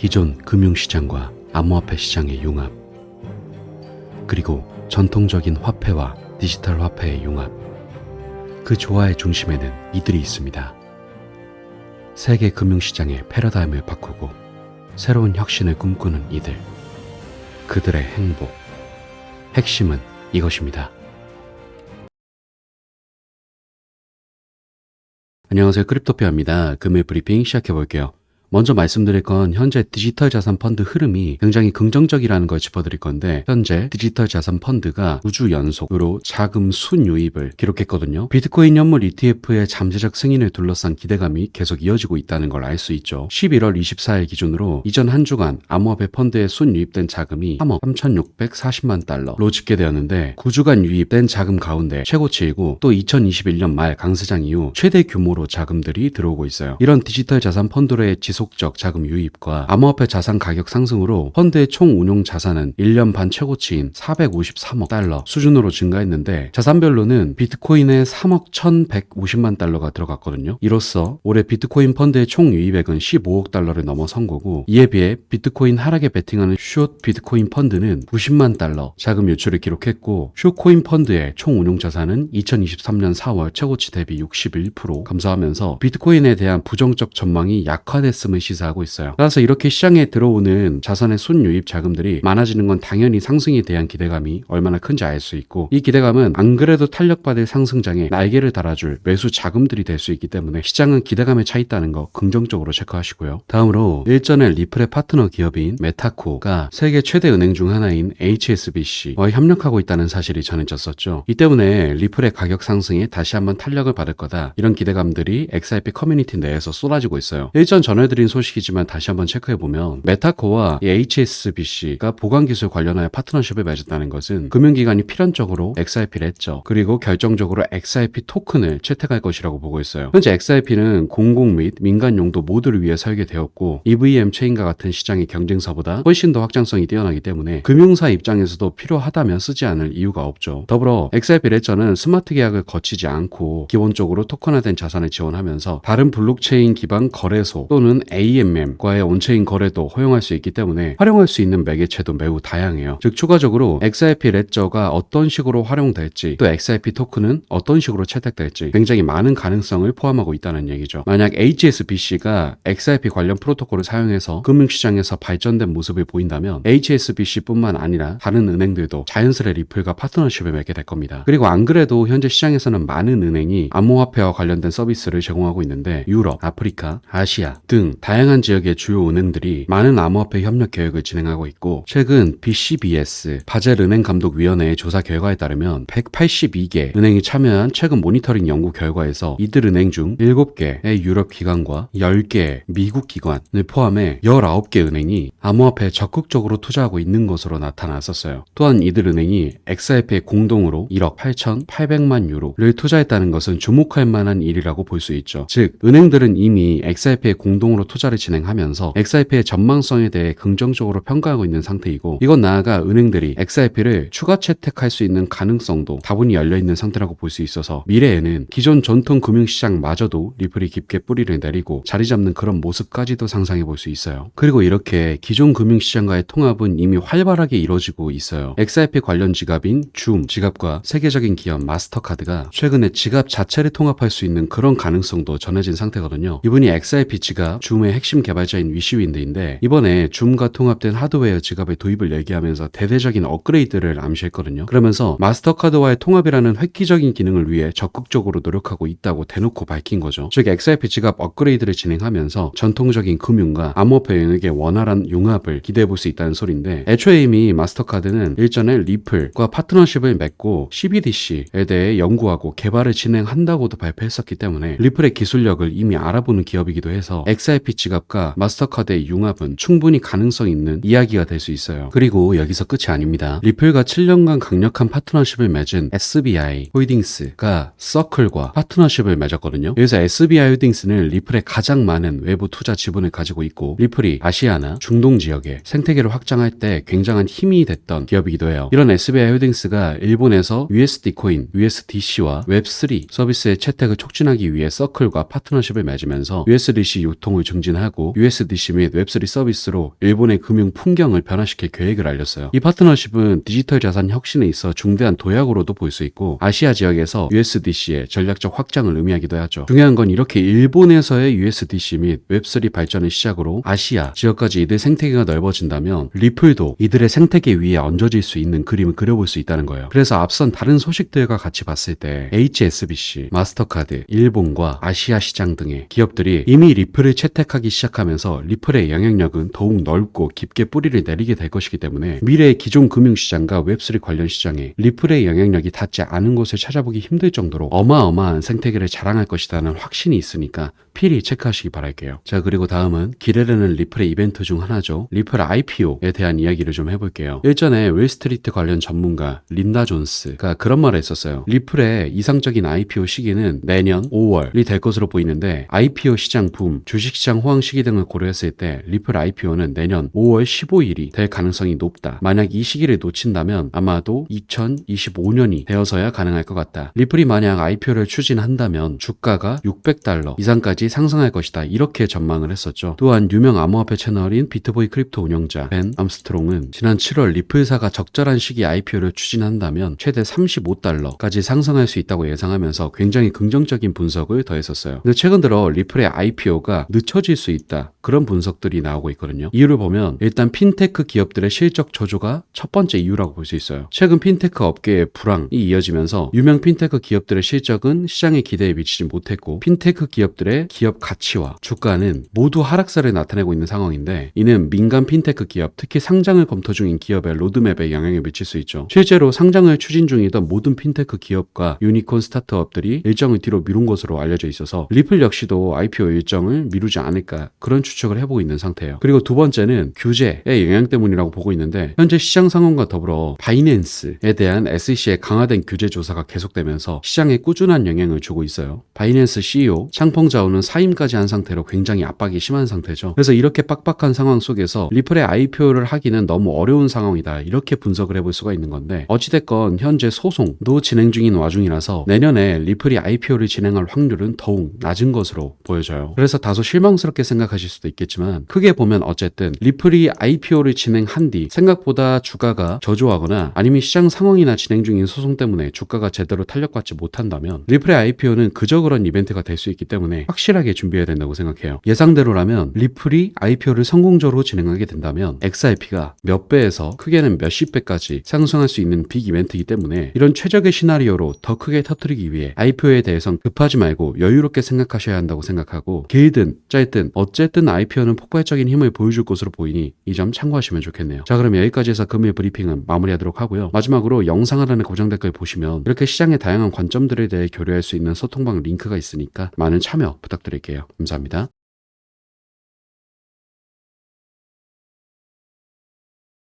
기존 금융시장과 암호화폐 시장의 융합, 그리고 전통적인 화폐와 디지털 화폐의 융합, 그 조화의 중심에는 이들이 있습니다. 세계 금융시장의 패러다임을 바꾸고 새로운 혁신을 꿈꾸는 이들, 그들의 행복, 핵심은 이것입니다. 안녕하세요. 크립토피아입니다. 금일 브리핑 시작해 볼게요. 먼저 말씀드릴 건 현재 디지털 자산 펀드 흐름이 굉장히 긍정적이라는 걸 짚어드릴 건데 현재 디지털 자산 펀드가 9주 연속으로 자금 순유입을 기록했거든요. 비트코인 현물 ETF의 잠재적 승인을 둘러싼 기대감이 계속 이어지고 있다는 걸 알 수 있죠. 11월 24일 기준으로 이전 한 주간 암호화폐 펀드에 순유입된 자금이 3억 3,640만 달러로 집계되었는데 9주간 유입된 자금 가운데 최고치이고 또 2021년 말 강세장 이후 최대 규모로 자금들이 들어오고 있어요. 이런 디지털 자산 펀드로의 지속 적 자금 유입과 암호화폐 자산 가격 상승으로 펀드의 총 운용 자산은 1년 반 최고치인 453억 달러 수준으로 증가했는데 자산별로는 비트코인에 3억 1,150만 달러가 들어갔거든요. 이로써 올해 비트코인 펀드의 총 유입액은 15억 달러를 넘어선 거고 이에 비해 비트코인 하락에 베팅하는 숏 비트코인 펀드는 90만 달러 자금 유출을 기록했고 숏코인 펀드의 총 운용 자산은 2023년 4월 최고치 대비 61% 감소하면서 비트코인에 대한 부정적 전망이 약화됐음 을 시사하고 있어요. 따라서 이렇게 시장에 들어오는 자산의 순유입 자금들이 많아지는 건 당연히 상승에 대한 기대감이 얼마나 큰지 알 수 있고 이 기대감은 안 그래도 탄력받을 상승장에 날개를 달아줄 매수 자금들이 될 수 있기 때문에 시장은 기대감에 차 있다는 거 긍정적으로 체크하시고요. 다음으로 일전에 리플의 파트너 기업인 메타코가 세계 최대 은행 중 하나인 HSBC와 협력하고 있다는 사실이 전해졌었죠. 이 때문에 리플의 가격 상승에 다시 한번 탄력을 받을 거다. 이런 기대감들이 XRP 커뮤니티 내에서 쏟아지고 있어요. 일전 전해드린 소식이지만 다시 한번 체크해 보면 메타코와 이 HSBC가 보관 기술 관련하여 파트너십을 맺었다는 것은 금융기관이 필연적으로 XRP를 했죠. 그리고 결정적으로 XRP 토큰을 채택할 것이라고 보고 있어요. 현재 XRP는 공공 및 민간 용도 모두를 위해 설계되었고 EVM 체인과 같은 시장의 경쟁사보다 훨씬 더 확장성이 뛰어나기 때문에 금융사 입장에서도 필요하다면 쓰지 않을 이유가 없죠. 더불어 XRP 레저는 스마트 계약을 거치지 않고 기본적으로 토큰화된 자산을 지원하면서 다른 블록체인 기반 거래소 또는 AMM과의 온체인 거래도 허용할 수 있기 때문에 활용할 수 있는 매개체도 매우 다양해요. 즉 추가적으로 XRP 레저가 어떤 식으로 활용될지 또 XRP 토큰은 어떤 식으로 채택될지 굉장히 많은 가능성을 포함하고 있다는 얘기죠. 만약 HSBC가 XRP 관련 프로토콜을 사용해서 금융시장에서 발전된 모습을 보인다면 HSBC뿐만 아니라 다른 은행들도 자연스레 리플과 파트너십을 맺게 될 겁니다. 그리고 안 그래도 현재 시장에서는 많은 은행이 암호화폐와 관련된 서비스를 제공하고 있는데 유럽, 아프리카, 아시아 등 다양한 지역의 주요 은행들이 많은 암호화폐 협력 계획을 진행하고 있고 최근 BCBS 바젤 은행 감독 위원회의 조사 결과에 따르면 182개 은행이 참여한 최근 모니터링 연구 결과에서 이들 은행 중 7개의 유럽 기관과 10개 미국 기관을 포함해 19개 은행이 암호화폐에 적극적으로 투자하고 있는 것으로 나타났었어요. 또한 이들 은행이 XRP에 공동으로 1억 8,800만 유로를 투자했다는 것은 주목할 만한 일이라고 볼 수 있죠. 즉, 은행들은 이미 XRP에 공동으로 투자를 진행하면서 XRP의 전망성에 대해 긍정적으로 평가하고 있는 상태이고 이건 나아가 은행들이 XRP를 추가 채택할 수 있는 가능성도 다분히 열려 있는 상태라고 볼 수 있어서 미래에는 기존 전통 금융시장마저도 리플이 깊게 뿌리를 내리고 자리 잡는 그런 모습까지도 상상해 볼 수 있어요. 그리고 이렇게 기존 금융시장과의 통합은 이미 활발하게 이루어지고 있어요. XRP 관련 지갑인 줌 지갑과 세계적인 기업 마스터카드가 최근에 지갑 자체를 통합할 수 있는 그런 가능성도 전해진 상태거든요. 이분이 XRP 지갑 줌의 핵심 개발자인 위시윈드인데 이번에 줌과 통합된 하드웨어 지갑의 도입을 얘기하면서 대대적인 업그레이드를 암시했거든요. 그러면서 마스터카드와의 통합이라는 획기적인 기능을 위해 적극적으로 노력하고 있다고 대놓고 밝힌 거죠. 즉 XRP 지갑 업그레이드를 진행하면서 전통적인 금융과 암호화폐 영역의 원활한 융합을 기대해 볼 수 있다는 소리인데 애초에 이미 마스터카드는 일전에 리플과 파트너십을 맺고 CBDC에 대해 연구하고 개발을 진행한다고도 발표했었기 때문에 리플의 기술력을 이미 알아보는 기업이기도 해서 XRP 지갑과 마스터카드의 융합은 충분히 가능성 있는 이야기가 될 수 있어요. 그리고 여기서 끝이 아닙니다. 리플과 7년간 강력한 파트너십을 맺은 SBI 홀딩스가 서클과 파트너십을 맺었거든요. 여기서 SBI 홀딩스는 리플의 가장 많은 외부 투자 지분을 가지고 있고 리플이 아시아나 중동 지역에 생태계를 확장할 때 굉장한 힘이 됐던 기업이기도 해요. 이런 SBI 홀딩스가 일본에서 USD 코인, USDC와 웹3 서비스의 채택을 촉진하기 위해 서클과 파트너십을 맺으면서 USDC 유통을 증진하고 USDC 및 웹3 서비스로 일본의 금융 풍경을 변화시킬 계획을 알렸어요. 이 파트너십은 디지털 자산 혁신에 있어 중대한 도약으로도 볼 수 있고 아시아 지역에서 USDC의 전략적 확장을 의미하기도 하죠. 중요한 건 이렇게 일본에서의 USDC 및 웹3 발전을 시작으로 아시아 지역까지 이들 생태계가 넓어진다면 리플도 이들의 생태계 위에 얹어질 수 있는 그림을 그려볼 수 있다는 거예요. 그래서 앞선 다른 소식들과 같이 봤을 때 HSBC, 마스터카드, 일본과 아시아 시장 등의 기업들이 이미 리플을 채택 하기 시작하면서 리플의 영향력은 더욱 넓고 깊게 뿌리를 내리게 될 것이기 때문에 미래의 기존 금융시장과 웹3 관련 시장에 리플의 영향력이 닿지 않은 곳을 찾아보기 힘들 정도로 어마어마한 생태계를 자랑할 것이라는 확신이 있으니까 필히 체크하시기 바랄게요. 자 그리고 다음은 기대되는 리플의 이벤트 중 하나죠. 리플 IPO에 대한 이야기를 좀 해볼게요. 일전에 윌스트리트 관련 전문가 린다 존스가 그런 말을 했었어요. 리플의 이상적인 IPO 시기는 내년 5월이 될 것으로 보이는데 IPO 시장 붐, 주식시장 호황 시기 등을 고려했을 때 리플 IPO는 내년 5월 15일이 될 가능성이 높다. 만약 이 시기를 놓친다면 아마도 2025년이 되어서야 가능할 것 같다. 리플이 만약 IPO를 추진한다면 주가가 600달러 이상까지 상승할 것이다. 이렇게 전망을 했었죠. 또한 유명 암호화폐 채널인 비트보이 크립토 운영자 벤 암스트롱은 지난 7월 리플사가 적절한 시기에 IPO를 추진한다면 최대 35달러까지 상승할 수 있다고 예상하면서 굉장히 긍정적인 분석을 더했었어요. 근데 최근 들어 리플의 IPO가 늦춰질 수 있다. 그런 분석들이 나오고 있거든요. 이유를 보면 일단 핀테크 기업들의 실적 저조가 첫 번째 이유라고 볼 수 있어요. 최근 핀테크 업계의 불황이 이어지면서 유명 핀테크 기업들의 실적은 시장의 기대에 미치지 못했고 핀테크 기업들의 기업 가치와 주가는 모두 하락세를 나타내고 있는 상황인데 이는 민간 핀테크 기업, 특히 상장을 검토 중인 기업의 로드맵에 영향을 미칠 수 있죠. 실제로 상장을 추진 중이던 모든 핀테크 기업과 유니콘 스타트업들이 일정을 뒤로 미룬 것으로 알려져 있어서 리플 역시도 IPO 일정을 미루지 않을까 그런 추측을 해보고 있는 상태예요. 그리고 두 번째는 규제의 영향 때문이라고 보고 있는데 현재 시장 상황과 더불어 바이낸스에 대한 SEC의 강화된 규제 조사가 계속되면서 시장에 꾸준한 영향을 주고 있어요. 바이낸스 CEO 창펑 자오는 사임까지 한 상태로 굉장히 압박이 심한 상태죠. 그래서 이렇게 빡빡한 상황 속에서 리플의 IPO를 하기는 너무 어려운 상황이다. 이렇게 분석을 해볼 수가 있는 건데 어찌됐건 현재 소송도 진행 중인 와중이라서 내년에 리플이 IPO를 진행할 확률은 더욱 낮은 것으로 보여져요. 그래서 다소 실망스럽게 생각하실 수도 있겠지만 크게 보면 어쨌든 리플이 IPO를 진행한 뒤 생각보다 주가가 저조하거나 아니면 시장 상황이나 진행 중인 소송 때문에 주가가 제대로 탄력받지 못한다면 리플의 IPO는 그저 그런 이벤트가 될 수 있기 때문에 확실 하게 준비해야 된다고 생각해요. 예상대로라면 리플이 IPO를 성공적으로 진행하게 된다면 XRP가 몇 배에서 크게는 몇십 배까지 상승할 수 있는 빅 이벤트이기 때문에 이런 최적의 시나리오로 더 크게 터뜨리기 위해 IPO에 대해선 급하지 말고 여유롭게 생각하셔야 한다고 생각하고 길든 짧든 어쨌든 IPO는 폭발적인 힘을 보여줄 것으로 보이니 이 점 참고하시면 좋겠네요. 자 그럼 여기까지 해서 금일 브리핑은 마무리하도록 하고요. 마지막으로 영상 하단의 고정 댓글 보시면 이렇게 시장의 다양한 관점들에 대해 교류할 수 있는 소통방 링크가 있으니까 많은 참여 부탁드릴게요. 감사합니다.